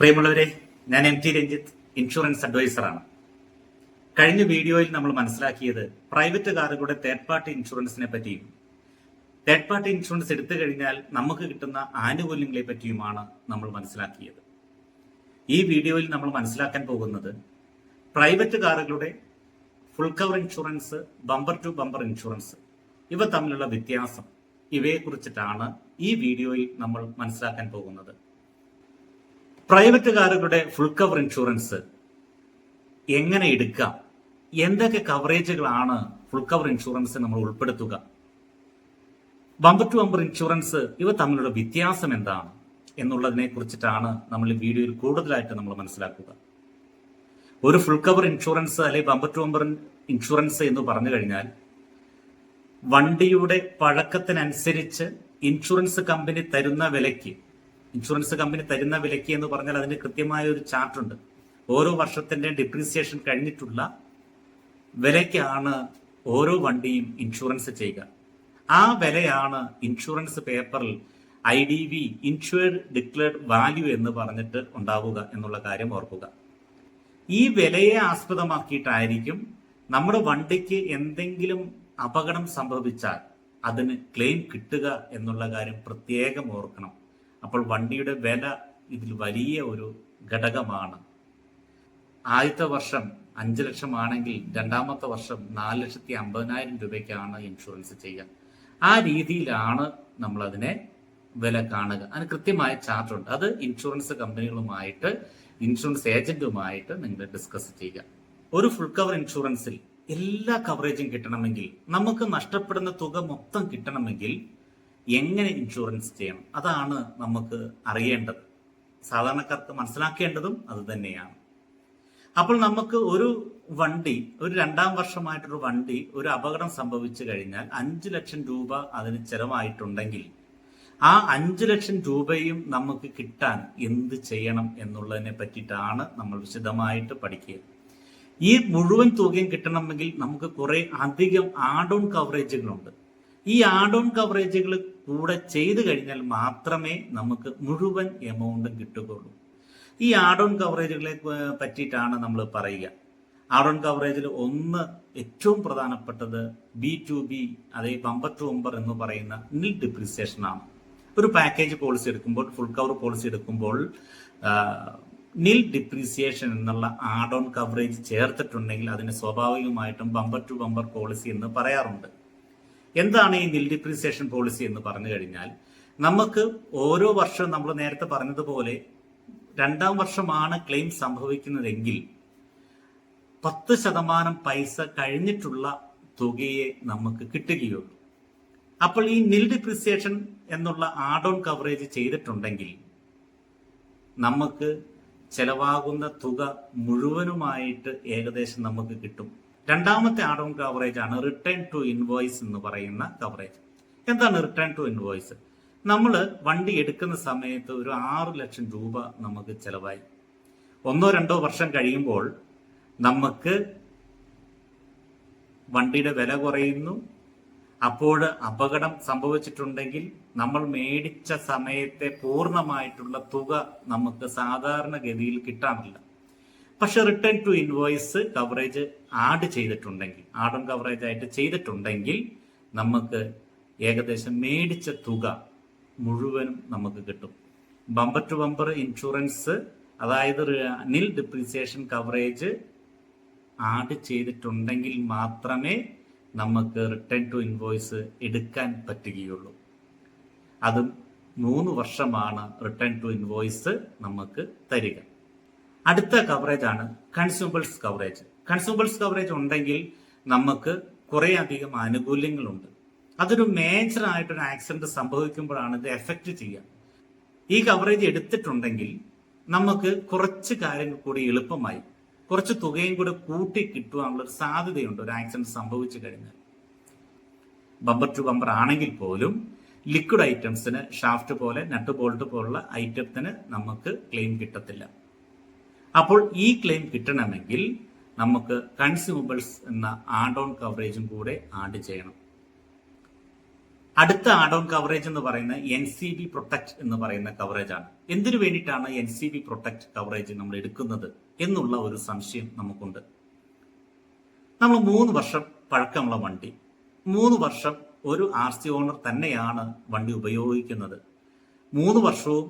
പ്രിയമുള്ളവരെ ഞാൻ M T Ranjith insurance അഡ്വൈസറാണ്. കഴിഞ്ഞ വീഡിയോയിൽ നമ്മൾ മനസ്സിലാക്കിയത് പ്രൈവറ്റ് കാറുകളുടെ തേർഡ് പാർട്ടി ഇൻഷുറൻസിനെ പറ്റിയും തേർഡ് പാർട്ടി ഇൻഷുറൻസ് എടുത്തു കഴിഞ്ഞാൽ നമുക്ക് കിട്ടുന്ന ആനുകൂല്യങ്ങളെ പറ്റിയുമാണ് നമ്മൾ മനസ്സിലാക്കിയത്. ഈ വീഡിയോയിൽ നമ്മൾ മനസ്സിലാക്കാൻ പോകുന്നത് പ്രൈവറ്റ് കാറുകളുടെ full cover insurance bumper to bumper insurance ഇവ തമ്മിലുള്ള വ്യത്യാസം ഇവയെക്കുറിച്ചിട്ടാണ് ഈ വീഡിയോയിൽ നമ്മൾ മനസ്സിലാക്കാൻ പോകുന്നത്. പ്രൈവറ്റ് കാറുകളുടെ ഫുൾ കവർ ഇൻഷുറൻസ് എങ്ങനെ എടുക്കാം? എന്തൊക്കെ കവറേജുകളാണ് ഫുൾ കവർ ഇൻഷുറൻസ് നമ്മൾ ഉൾപ്പെടുത്തുക? ബമ്പർ ടു ബമ്പർ ഇൻഷുറൻസ് ഇവ തമ്മിലുള്ള വ്യത്യാസം എന്താണ് എന്നുള്ളതിനെ കുറിച്ചിട്ടാണ് നമ്മൾ ഈ വീഡിയോയിൽ കൂടുതലായിട്ട് നമ്മൾ മനസ്സിലാക്കുക. ഒരു ഫുൾ കവർ ഇൻഷുറൻസ് അല്ലെങ്കിൽ ബമ്പർ ടു ബമ്പർ ഇൻഷുറൻസ് എന്ന് പറഞ്ഞു കഴിഞ്ഞാൽ വണ്ടിയുടെ പഴക്കത്തിനനുസരിച്ച് ഇൻഷുറൻസ് കമ്പനി തരുന്ന വിലയ്ക്ക് ഇൻഷുറൻസ് കമ്പനി തരുന്ന വിലയ്ക്ക് എന്ന് പറഞ്ഞാൽ അതിന് കൃത്യമായ ഒരു ചാർട്ടുണ്ട്. ഓരോ വർഷത്തിന്റെ ഡിപ്രീസിയേഷൻ കഴിഞ്ഞിട്ടുള്ള വിലയ്ക്കാണ് ഓരോ വണ്ടിയും ഇൻഷുറൻസ് ചെയ്യുക. ആ വിലയാണ് ഇൻഷുറൻസ് പേപ്പറിൽ I D V insured declared value എന്ന് പറഞ്ഞിട്ട് ഉണ്ടാവുക എന്നുള്ള കാര്യം ഓർക്കുക. ഈ വിലയെ ആസ്പദമാക്കിയിട്ടായിരിക്കും നമ്മുടെ വണ്ടിക്ക് എന്തെങ്കിലും അപകടം സംഭവിച്ചാൽ അതിന് ക്ലെയിം കിട്ടുക എന്നുള്ള കാര്യം പ്രത്യേകം ഓർക്കണം. അപ്പോൾ വണ്ടിയുടെ വില ഇതിൽ വലിയ ഒരു ഘടകമാണ്. ആദ്യത്തെ വർഷം അഞ്ച് ലക്ഷം ആണെങ്കിൽ രണ്ടാമത്തെ വർഷം നാല് ലക്ഷത്തി അമ്പതിനായിരം രൂപയ്ക്കാണ് ഇൻഷുറൻസ് ചെയ്യുക ആ രീതിയിലാണ് നമ്മൾ അതിനെ വില കാണുക. അതിന് കൃത്യമായ ചാർട്ടുണ്ട് അത് ഇൻഷുറൻസ് കമ്പനികളുമായിട്ട് ഇൻഷുറൻസ് ഏജന്റുമായിട്ട് നിങ്ങൾ ഡിസ്കസ് ചെയ്യുക. ഒരു ഫുൾ കവർ ഇൻഷുറൻസിൽ എല്ലാ കവറേജും കിട്ടണമെങ്കിൽ നമുക്ക് നഷ്ടപ്പെടുന്ന തുക മൊത്തം കിട്ടണമെങ്കിൽ എങ്ങനെ ഇൻഷുറൻസ് ചെയ്യണം? അതാണ് നമുക്ക് അറിയേണ്ടത്. സാധാരണക്കാർക്ക് മനസ്സിലാക്കേണ്ടതും അത് തന്നെയാണ്. അപ്പോൾ നമുക്ക് ഒരു വണ്ടി ഒരു രണ്ടാം വർഷമായിട്ടൊരു വണ്ടി ഒരു അപകടം സംഭവിച്ചു കഴിഞ്ഞാൽ അഞ്ചു ലക്ഷം രൂപ അതിന് ചെലവായിട്ടുണ്ടെങ്കിൽ ആ അഞ്ചു ലക്ഷം രൂപയും നമുക്ക് കിട്ടാൻ എന്ത് ചെയ്യണം എന്നുള്ളതിനെ പറ്റിയിട്ടാണ് നമ്മൾ വിശദമായിട്ട് പഠിക്കുക. ഈ മുഴുവൻ തുകയും കിട്ടണമെങ്കിൽ നമുക്ക് കുറെ അധികം ആഡ് ഓൺ കവറേജുകളുണ്ട് ഈ ആഡ് ഓൺ കവറേജുകൾ കൂടെ ചെയ്തു കഴിഞ്ഞാൽ മാത്രമേ നമുക്ക് മുഴുവൻ എമൗണ്ടും കിട്ടുകയുള്ളൂ. ഈ ആഡ് ഓൺ കവറേജുകളെ പറ്റിയിട്ടാണ് നമ്മൾ പറയുക. ആഡ് ഓൺ കവറേജിൽ ഒന്ന് ഏറ്റവും പ്രധാനപ്പെട്ടത് ബി ടു ബി അതായത് ബമ്പർ ടു ബമ്പർ എന്ന് പറയുന്ന നിൽ ഡിപ്രിസിയേഷൻ ആണ്. ഒരു പാക്കേജ് പോളിസി എടുക്കുമ്പോൾ ഫുൾ കവർ പോളിസി എടുക്കുമ്പോൾ നിൽ ഡിപ്രീസിയേഷൻ എന്നുള്ള ആഡ് ഓൺ കവറേജ് ചേർത്തിട്ടുണ്ടെങ്കിൽ അതിന് സ്വാഭാവികമായിട്ടും ബമ്പർ ടു ബമ്പർ പോളിസി എന്ന് പറയാറുണ്ട്. എന്താണ് ഈ നിൽ ഡിപ്രീസിയേഷൻ പോളിസി എന്ന് പറഞ്ഞു കഴിഞ്ഞാൽ നമുക്ക് ഓരോ വർഷവും നമ്മൾ നേരത്തെ പറഞ്ഞതുപോലെ രണ്ടാം വർഷമാണ് ക്ലെയിം സംഭവിക്കുന്നതെങ്കിൽ പത്ത് ശതമാനം പൈസ കഴിഞ്ഞിട്ടുള്ള തുകയെ നമുക്ക് കിട്ടുകയുള്ളൂ. അപ്പോൾ ഈ നിൽ ഡിപ്രിസിയേഷൻ എന്നുള്ള ആഡ് ഓൺ കവറേജ് ചെയ്തിട്ടുണ്ടെങ്കിൽ നമുക്ക് ചെലവാകുന്ന തുക മുഴുവനുമായിട്ട് ഏകദേശം നമുക്ക് കിട്ടും. രണ്ടാമത്തെ ഓൺ കവറേജ് ആണ് റിട്ടേൺ ടു ഇൻവോയ്സ് എന്ന് പറയുന്ന കവറേജ് എന്താണ് റിട്ടേൺ ടു ഇൻവോയ്സ് നമ്മൾ വണ്ടി എടുക്കുന്ന സമയത്ത് ഒരു ആറ് ലക്ഷം രൂപ നമുക്ക് ചിലവായി. ഒന്നോ രണ്ടോ വർഷം കഴിയുമ്പോൾ നമുക്ക് വണ്ടിയുടെ വില കുറയുന്നു. അപ്പോൾ അപകടം സംഭവിച്ചിട്ടുണ്ടെങ്കിൽ നമ്മൾ മേടിച്ച സമയത്തെ പൂർണമായിട്ടുള്ള തുക നമുക്ക് സാധാരണഗതിയിൽ കിട്ടാറില്ല. പക്ഷെ return to invoice coverage add ചെയ്തിട്ടുണ്ടെങ്കിൽ ആഡ് ഓൺ കവറേജ് ആയിട്ട് ചെയ്തിട്ടുണ്ടെങ്കിൽ നമുക്ക് ഏകദേശം മേടിച്ച തുക മുഴുവനും നമുക്ക് കിട്ടും. ബമ്പർ ടു ബമ്പർ ഇൻഷുറൻസ് അതായത് നിൽ ഡിപ്രീസിയേഷൻ കവറേജ് ആഡ് ചെയ്തിട്ടുണ്ടെങ്കിൽ മാത്രമേ നമുക്ക് റിട്ടേൺ ടു ഇൻവോയ്സ് എടുക്കാൻ പറ്റുകയുള്ളൂ. അതും മൂന്ന് വർഷമാണ് റിട്ടേൺ ടു ഇൻവോയ്സ് നമുക്ക് തരിക. അടുത്ത കവറേജ് ആണ് കൺസ്യൂമബിൾസ് കവറേജ് കൺസ്യൂമബിൾസ് കവറേജ് ഉണ്ടെങ്കിൽ നമുക്ക് കുറേ അധികം ആനുകൂല്യങ്ങളുണ്ട്. അതൊരു മേജർ ആയിട്ടൊരു ആക്സിഡന്റ് സംഭവിക്കുമ്പോഴാണ് ഇത് എഫക്റ്റ് ചെയ്യുക. ഈ കവറേജ് എടുത്തിട്ടുണ്ടെങ്കിൽ നമുക്ക് കുറച്ച് കാര്യങ്ങൾ കൂടി എളുപ്പമായി. കുറച്ച് തുകയും കൂടെ കൂട്ടി കിട്ടുവാനുള്ള ഒരു സാധ്യതയുണ്ട് ഒരു ആക്സിഡന്റ് സംഭവിച്ചു കഴിഞ്ഞാൽ. ബമ്പർ ടു ബമ്പർ ആണെങ്കിൽ പോലും ലിക്വിഡ് ഐറ്റംസിന് ഷാഫ്റ്റ് പോലെ നട്ട് ബോൾട്ട് പോലുള്ള ഐറ്റത്തിന് നമുക്ക് ക്ലെയിം കിട്ടത്തില്ല. അപ്പോൾ ഈ ക്ലെയിം കിട്ടണമെങ്കിൽ നമുക്ക് കൺസ്യൂമബിൾസ് എന്ന ആഡ് ഓൺ കവറേജും കൂടെ ആഡ് ചെയ്യണം. അടുത്ത ആഡ് ഓൺ കവറേജ് എന്ന് പറയുന്ന എൻ സി ബി പ്രൊട്ടക്ട് എന്ന് പറയുന്ന കവറേജ് ആണ്. എന്തിനു വേണ്ടിയിട്ടാണ് N C B protect coverage നമ്മൾ എടുക്കുന്നത് എന്നുള്ള ഒരു സംശയം നമുക്കുണ്ട്. നമ്മൾ മൂന്ന് വർഷം പഴക്കമുള്ള വണ്ടി മൂന്ന് വർഷം ഒരു ആർ സി ഓണർ തന്നെയാണ് വണ്ടി ഉപയോഗിക്കുന്നത്. മൂന്ന് വർഷവും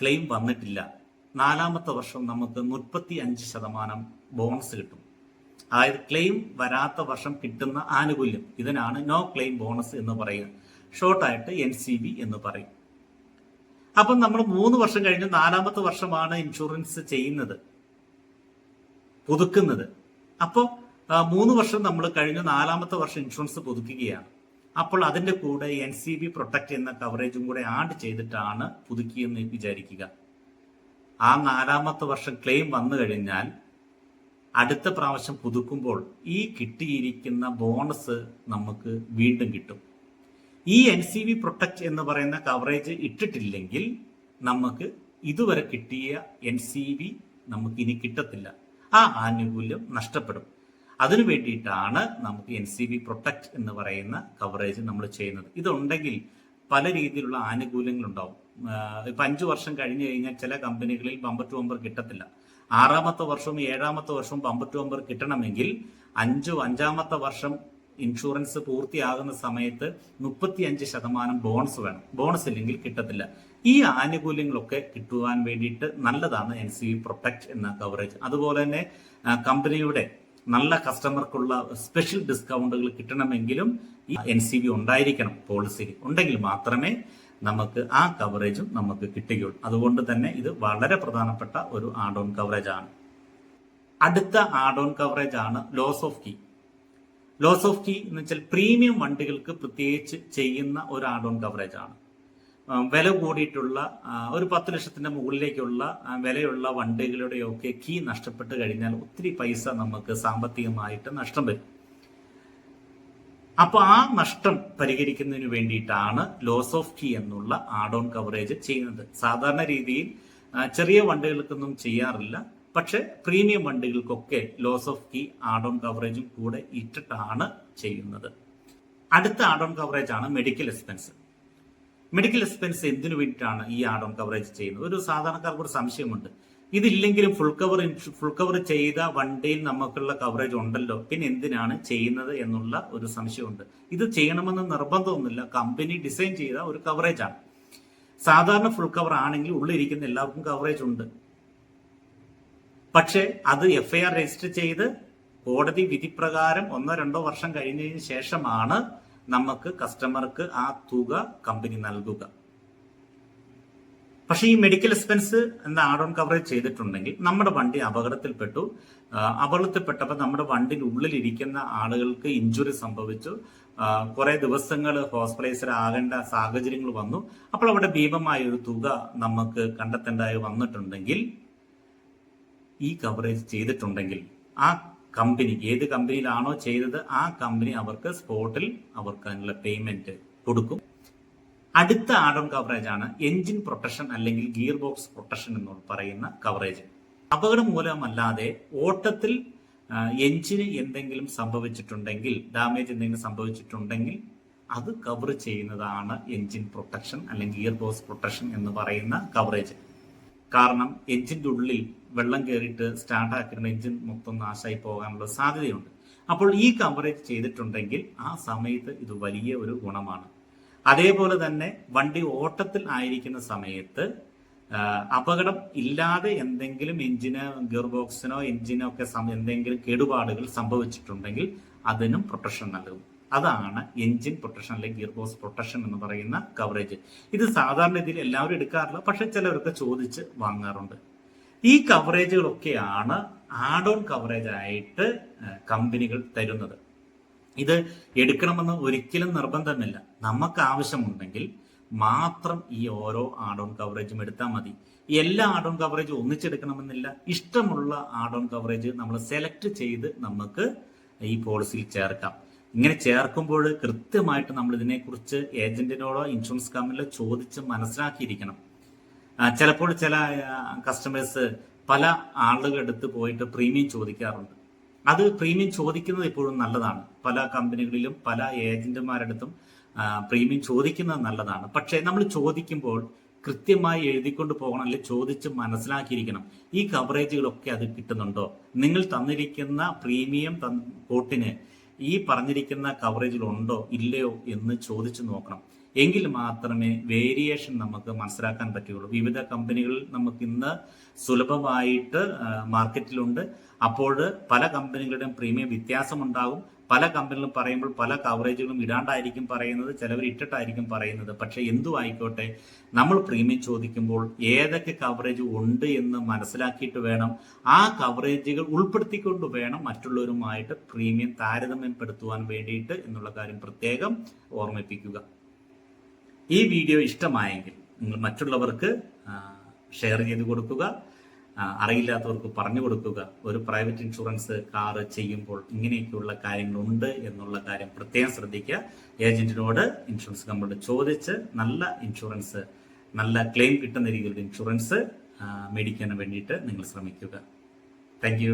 ക്ലെയിം വന്നിട്ടില്ല. നാലാമത്തെ വർഷം നമുക്ക് മുപ്പത്തി അഞ്ച് ശതമാനം ബോണസ് കിട്ടും. അതായത് ക്ലെയിം വരാത്ത വർഷം കിട്ടുന്ന ആനുകൂല്യം. ഇതിനാണ് നോ ക്ലെയിം ബോണസ് എന്ന് പറയുക. ഷോർട്ടായിട്ട് എൻ സി ബി എന്ന് പറയും. അപ്പം നമ്മൾ മൂന്ന് വർഷം കഴിഞ്ഞ് നാലാമത്തെ വർഷമാണ് ഇൻഷുറൻസ് ചെയ്യുന്നത്. പുതുക്കുന്നത്. അപ്പോൾ മൂന്ന് വർഷം നമ്മൾ കഴിഞ്ഞ് നാലാമത്തെ വർഷം ഇൻഷുറൻസ് പുതുക്കുകയാണ്. അപ്പോൾ അതിന്റെ കൂടെ എൻ സി ബി പ്രൊട്ടക്ട് എന്ന കവറേജും കൂടെ ആഡ് ചെയ്തിട്ടാണ് പുതുക്കിയെന്ന് വിചാരിക്കുക. ആ നാലാമത്തെ വർഷം ക്ലെയിം വന്നു കഴിഞ്ഞാൽ അടുത്ത പ്രാവശ്യം പുതുക്കുമ്പോൾ ഈ കിട്ടിയിരിക്കുന്ന ബോണസ് നമുക്ക് വീണ്ടും കിട്ടും. ഈ എൻ സി വി പ്രൊട്ടക്ട് എന്ന് പറയുന്ന കവറേജ് ഇട്ടിട്ടില്ലെങ്കിൽ നമുക്ക് ഇതുവരെ കിട്ടിയ എൻ സി വി നമുക്ക് ഇനി കിട്ടത്തില്ല. ആ ആനുകൂല്യം നഷ്ടപ്പെടും. അതിനു വേണ്ടിയിട്ടാണ് നമുക്ക് എൻ സി ബി പ്രൊട്ടക്ട് എന്ന് പറയുന്ന കവറേജ് നമ്മൾ ചെയ്യുന്നത്. ഇതുണ്ടെങ്കിൽ പല രീതിയിലുള്ള ആനുകൂല്യങ്ങൾ ഉണ്ടാവും ഇപ്പൊ അഞ്ചു വർഷം കഴിഞ്ഞു കഴിഞ്ഞാൽ ചില കമ്പനികളിൽ ബമ്പർ ടു ബമ്പർ കിട്ടത്തില്ല. ആറാമത്തെ വർഷവും ഏഴാമത്തെ വർഷവും ബമ്പർ ടു ബമ്പർ കിട്ടണമെങ്കിൽ അഞ്ചു അഞ്ചാമത്തെ വർഷം ഇൻഷുറൻസ് പൂർത്തിയാകുന്ന സമയത്ത് മുപ്പത്തി അഞ്ച് ശതമാനം ബോണസ് വേണം. ബോണസ് ഇല്ലെങ്കിൽ കിട്ടത്തില്ല. ഈ ആനുകൂല്യങ്ങളൊക്കെ കിട്ടുവാൻ വേണ്ടിയിട്ട് നല്ലതാണ് എൻ സി പ്രൊട്ടക്ട് എന്ന കവറേജ് അതുപോലെ തന്നെ കമ്പനിയുടെ നല്ല കസ്റ്റമർക്കുള്ള സ്പെഷ്യൽ ഡിസ്കൗണ്ടുകൾ കിട്ടണമെങ്കിലും ഈ എൻ സി ബി ഉണ്ടായിരിക്കണം പോളിസിയിൽ ഉണ്ടെങ്കിൽ മാത്രമേ നമുക്ക് ആ കവറേജും നമുക്ക് കിട്ടുകയുള്ളൂ. അതുകൊണ്ട് തന്നെ ഇത് വളരെ പ്രധാനപ്പെട്ട ഒരു ആഡ് ഓൺ കവറേജ് ആണ്. അടുത്ത ആഡ് ഓൺ കവറേജ് ആണ് loss of key loss of key എന്ന് വെച്ചാൽ പ്രീമിയം വണ്ടികൾക്ക് പ്രത്യേകിച്ച് ചെയ്യുന്ന ഒരു ആഡ് ഓൺ കവറേജ് ആണ്. വില കൂടിയിട്ടുള്ള ഒരു പത്ത് ലക്ഷത്തിന്റെ മുകളിലേക്കുള്ള വിലയുള്ള വണ്ടികളുടെയൊക്കെ കീ നഷ്ടപ്പെട്ട് കഴിഞ്ഞാൽ ഒത്തിരി പൈസ നമുക്ക് സാമ്പത്തികമായിട്ട് നഷ്ടം വരും. അപ്പോൾ ആ നഷ്ടം പരിഹരിക്കുന്നതിന് വേണ്ടിയിട്ടാണ് ലോസ് ഓഫ് കീ എന്നുള്ള ആഡ് ഓൺ കവറേജ് ചെയ്യുന്നത്. സാധാരണ രീതിയിൽ ചെറിയ വണ്ടികൾക്കൊന്നും ചെയ്യാറില്ല. പക്ഷെ premium വണ്ടികൾക്കൊക്കെ loss of key add on കവറേജും കൂടെ ഇട്ടിട്ടാണ് ചെയ്യുന്നത്. അടുത്ത ആഡ് ഓൺ കവറേജ് ആണ് മെഡിക്കൽ എക്സ്പെൻസ് മെഡിക്കൽ എക്സ്പെൻസ് എന്തിനു വേണ്ടിയിട്ടാണ് ഈ ആഡ് ഓൺ കവറേജ് ചെയ്യുന്നത്? ഒരു സാധാരണക്കാർക്ക് ഒരു സംശയമുണ്ട്. ഇതില്ലെങ്കിലും ഫുൾ കവർ ഫുൾ കവർ ചെയ്ത വണ്ടിയിൽ നമുക്കുള്ള കവറേജ് ഉണ്ടല്ലോ. പിന്നെ എന്തിനാണ് ചെയ്യുന്നത് എന്നുള്ള ഒരു സംശയമുണ്ട്. ഇത് ചെയ്യണമെന്ന് നിർബന്ധമൊന്നുമില്ല. കമ്പനി ഡിസൈൻ ചെയ്ത ഒരു കവറേജ് ആണ്. സാധാരണ ഫുൾ കവർ ആണെങ്കിൽ ഉള്ളിരിക്കുന്ന എല്ലാവർക്കും കവറേജ് ഉണ്ട്. പക്ഷേ അത് എഫ് ഐ ആർ രജിസ്റ്റർ ചെയ്ത് കോടതി വിധിപ്രകാരം ഒന്നോ രണ്ടോ വർഷം കഴിഞ്ഞതിന് ശേഷമാണ് നമുക്ക് കസ്റ്റമർക്ക് ആ തുക കമ്പനി നൽകുക. പക്ഷേ ഈ മെഡിക്കൽ എക്സ്പെൻസ് എന്ന ആഡ് ഓൺ കവറേജ് ചെയ്തിട്ടുണ്ടെങ്കിൽ നമ്മുടെ വണ്ടി അപകടത്തിൽപ്പെട്ടു. അപകടത്തിൽപ്പെട്ടപ്പോൾ നമ്മുടെ വണ്ടിന്റെ ഉള്ളിലിരിക്കുന്ന ആളുകൾക്ക് ഇഞ്ചുറി സംഭവിച്ചു. കുറേ ദിവസങ്ങൾ ഹോസ്പിറ്റലൈസർ ആകേണ്ട സാഹചര്യങ്ങൾ വന്നു. അപ്പോൾ അവിടെ ഭീമമായ ഒരു തുക നമുക്ക് കണ്ടെത്തേണ്ടതായി വന്നിട്ടുണ്ടെങ്കിൽ ഈ കവറേജ് ചെയ്തിട്ടുണ്ടെങ്കിൽ ആ കമ്പനി ഏത് കമ്പനിയിലാണോ ചെയ്തത് ആ കമ്പനി അവർക്ക് സ്പോട്ടിൽ അവർക്ക് അതിനുള്ള പേയ്മെന്റ് കൊടുക്കും. അടുത്ത ആഡ് ഓൺ കവറേജ് ആണ് എഞ്ചിൻ പ്രൊട്ടക്ഷൻ അല്ലെങ്കിൽ ഗിയർ ബോക്സ് പ്രൊട്ടക്ഷൻ എന്ന് പറയുന്ന കവറേജ് അപകടം മൂലമല്ലാതെ ഓട്ടത്തിൽ എഞ്ചിന് എന്തെങ്കിലും സംഭവിച്ചിട്ടുണ്ടെങ്കിൽ ഡാമേജ് എന്തെങ്കിലും സംഭവിച്ചിട്ടുണ്ടെങ്കിൽ അത് കവർ ചെയ്യുന്നതാണ് എഞ്ചിൻ പ്രൊട്ടക്ഷൻ അല്ലെങ്കിൽ ഗിയർ ബോക്സ് പ്രൊട്ടക്ഷൻ എന്ന് പറയുന്ന കവറേജ് കാരണം എഞ്ചിന്റെ ഉള്ളിൽ വെള്ളം കയറിയിട്ട് സ്റ്റാർട്ട് ആക്കുന്ന എഞ്ചിൻ മൊത്തം നാശമായി പോകാനുള്ള സാധ്യതയുണ്ട്. അപ്പോൾ ഈ കവറേജ് ചെയ്തിട്ടുണ്ടെങ്കിൽ ആ സമയത്ത് ഇത് വലിയ ഒരു ഗുണമാണ്. അതേപോലെ തന്നെ വണ്ടി ഓട്ടത്തിൽ ആയിരിക്കുന്ന സമയത്ത് അപകടം ഇല്ലാതെ എന്തെങ്കിലും എഞ്ചിന് ഗിയർ ബോക്സിനോ എഞ്ചിനോ ഒക്കെ എന്തെങ്കിലും കേടുപാടുകൾ സംഭവിച്ചിട്ടുണ്ടെങ്കിൽ അതിനും പ്രൊട്ടക്ഷൻ നൽകും. അതാണ് എഞ്ചിൻ പ്രൊട്ടക്ഷൻ അല്ലെങ്കിൽ ഗിയർ ബോക്സ് പ്രൊട്ടക്ഷൻ എന്ന് പറയുന്ന കവറേജ് ഇത് സാധാരണ രീതിയിൽ എല്ലാവരും എടുക്കാറില്ല പക്ഷെ ചിലവർക്ക് ചോദിച്ച് വാങ്ങാറുണ്ട്. ഈ കവറേജുകളൊക്കെയാണ് ആഡ് ഓൺ കവറേജ് ആയിട്ട് കമ്പനികൾ തരുന്നത്. ഇത് എടുക്കണമെന്ന് ഒരിക്കലും നിർബന്ധമില്ല നമുക്ക് ആവശ്യമുണ്ടെങ്കിൽ മാത്രം ഈ ഓരോ ആഡ് ഓൺ കവറേജും എടുത്താൽ മതി. എല്ലാ ആഡ് ഓൺ കവറേജും ഒന്നിച്ചെടുക്കണമെന്നില്ല. ഇഷ്ടമുള്ള ആഡ് ഓൺ കവറേജ് നമ്മൾ സെലക്ട് ചെയ്ത് നമുക്ക് ഈ പോളിസിയിൽ ചേർക്കാം. ഇങ്ങനെ ചേർക്കുമ്പോൾ കൃത്യമായിട്ട് നമ്മൾ ഇതിനെക്കുറിച്ച് ഏജന്റിനോടോ ഇൻഷുറൻസ് കമ്പനിയിലോ ചോദിച്ച് മനസ്സിലാക്കിയിരിക്കണം. ചിലപ്പോൾ ചില കസ്റ്റമേഴ്സ് പല ആളുകളുടെ എടുത്ത് പോയിട്ട് പ്രീമിയം ചോദിക്കാറുണ്ട്. അത് പ്രീമിയം ചോദിക്കുന്നത് ഇപ്പോഴും നല്ലതാണ്. പല കമ്പനികളിലും പല ഏജന്റുമാരുടെ അടുത്തും പ്രീമിയം ചോദിക്കുന്നത് നല്ലതാണ്. പക്ഷേ നമ്മൾ ചോദിക്കുമ്പോൾ കൃത്യമായി എഴുതിക്കൊണ്ട് പോകണം അല്ലെങ്കിൽ ചോദിച്ച് മനസ്സിലാക്കിയിരിക്കണം. ഈ കവറേജുകളൊക്കെ അത് കിട്ടുന്നുണ്ടോ? നിങ്ങൾ തന്നിരിക്കുന്ന പ്രീമിയം കോട്ടിന് ഈ പറഞ്ഞിരിക്കുന്ന കവറേജുകൾ ഉണ്ടോ ഇല്ലയോ എന്ന് ചോദിച്ചു നോക്കണം. എങ്കിൽ മാത്രമേ വേരിയേഷൻ നമുക്ക് മനസ്സിലാക്കാൻ പറ്റുകയുള്ളൂ. വിവിധ കമ്പനികളിൽ നമുക്ക് ഇന്ന് സുലഭമായിട്ട് മാർക്കറ്റിലുണ്ട്. അപ്പോൾ പല കമ്പനികളുടെയും പ്രീമിയം വ്യത്യാസമുണ്ടാകും. പല കമ്പനികളും പറയുമ്പോൾ പല കവറേജുകളും ഇടാണ്ടായിരിക്കും പറയുന്നത് ചിലവർ ഇട്ടിട്ടായിരിക്കും പറയുന്നത്. പക്ഷെ എന്തു ആയിക്കോട്ടെ നമ്മൾ പ്രീമിയം ചോദിക്കുമ്പോൾ ഏതൊക്കെ കവറേജ് ഉണ്ട് എന്ന് മനസ്സിലാക്കിയിട്ട് വേണം ആ കവറേജുകൾ ഉൾപ്പെടുത്തിക്കൊണ്ട് വേണം മറ്റുള്ളവരുമായിട്ട് പ്രീമിയം താരതമ്യപ്പെടുത്തുവാൻ വേണ്ടിയിട്ട് എന്നുള്ള കാര്യം പ്രത്യേകം ഓർമ്മിപ്പിക്കുക. ഈ വീഡിയോ ഇഷ്ടമായെങ്കിൽ നിങ്ങൾ മറ്റുള്ളവർക്ക് ഷെയർ ചെയ്ത് കൊടുക്കുക. അറിയില്ലാത്തവർക്ക് പറഞ്ഞു കൊടുക്കുക. ഒരു പ്രൈവറ്റ് ഇൻഷുറൻസ് കാർ ചെയ്യുമ്പോൾ ഇങ്ങനെയൊക്കെയുള്ള കാര്യങ്ങളുണ്ട് എന്നുള്ള കാര്യം പ്രത്യേകം ശ്രദ്ധിക്കുക. ഏജന്റിനോട് ഇൻഷുറൻസ് കമ്പനിയോട് ചോദിച്ച് നല്ല ഇൻഷുറൻസ് നല്ല ക്ലെയിം കിട്ടുന്ന രീതിയിലുള്ള ഇൻഷുറൻസ് മേടിക്കാൻ വേണ്ടിയിട്ട് നിങ്ങൾ ശ്രമിക്കുക. താങ്ക്